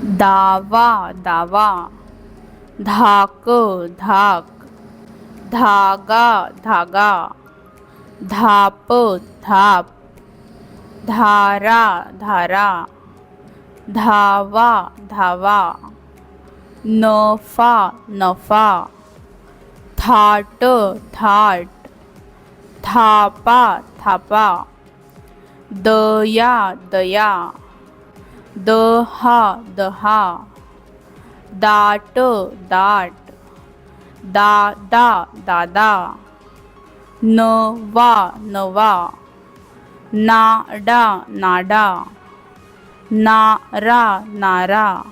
दावा दावा. धाक धाक. धागा धागा. धाप धाप. धारा धारा. धावा धावा. नफा नफा. थाट थाट. थापा थापा. दया दया. दहा दहा दाट दाट. दादा दादा. नवा नवा. नाडा नाडा. नारा नारा.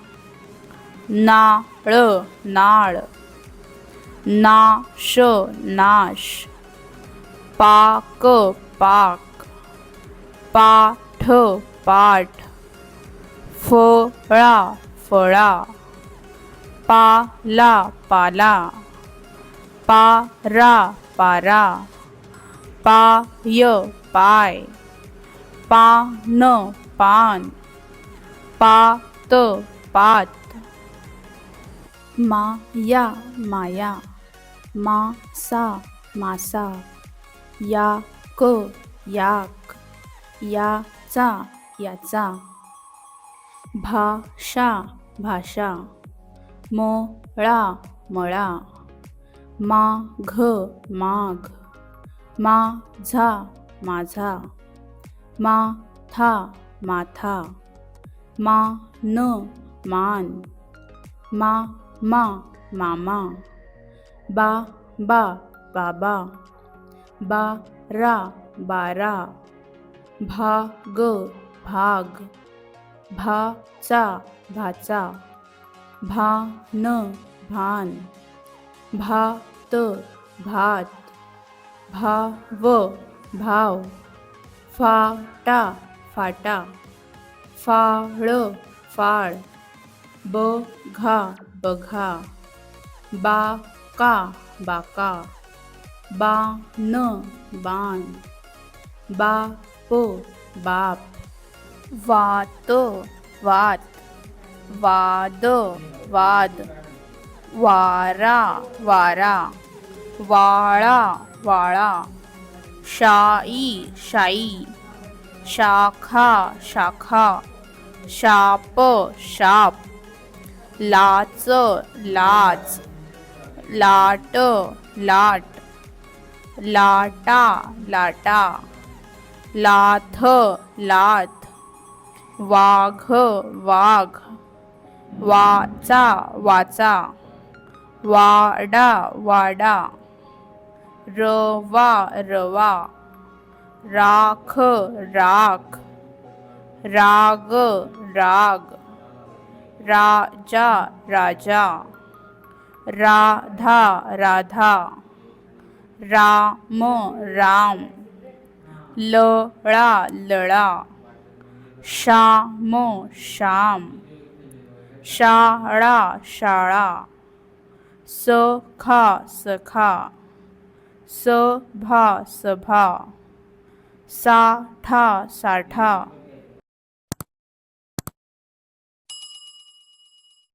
नाळ नाळ. नाश नाश. पाक पाक. पाठ पाठ. फळा फळा. पाला पाला. पारा पारा. पाय पाय. पान पान. पात पात. माया माया. मासा मासा. याक याक. याचा याचा. भाषा भाषा. मळा. मळा माघ. माघ माझा. माझा माथा. माथा मान मान. मा मा मामा. बा बा बाबा. बारा. बारा भाग भाग. भाचा भाचा. भान भान. भात भात. भाव भाव. फाटा फाटा. फाळ फाळ. बघा बघा. बाका बाका. बान बाण बाप बाप. वात वात वाद वाद वारा वारा वाळा वाळा शाई शाई शाखा शाखा शाप शाप लाच लाच लाट लाट लाटा लाटा लाथ लाथ वाघ वाघ. वाचा वाचा. वाडा वाडा. रवा रवा. राख राख. राग राग. राजा राजा. राधा राधा. राम राम. लळा लळा. श्याम श्याम। शाळा शाळा। सखा सखा। सभा सभा। साठा साठा।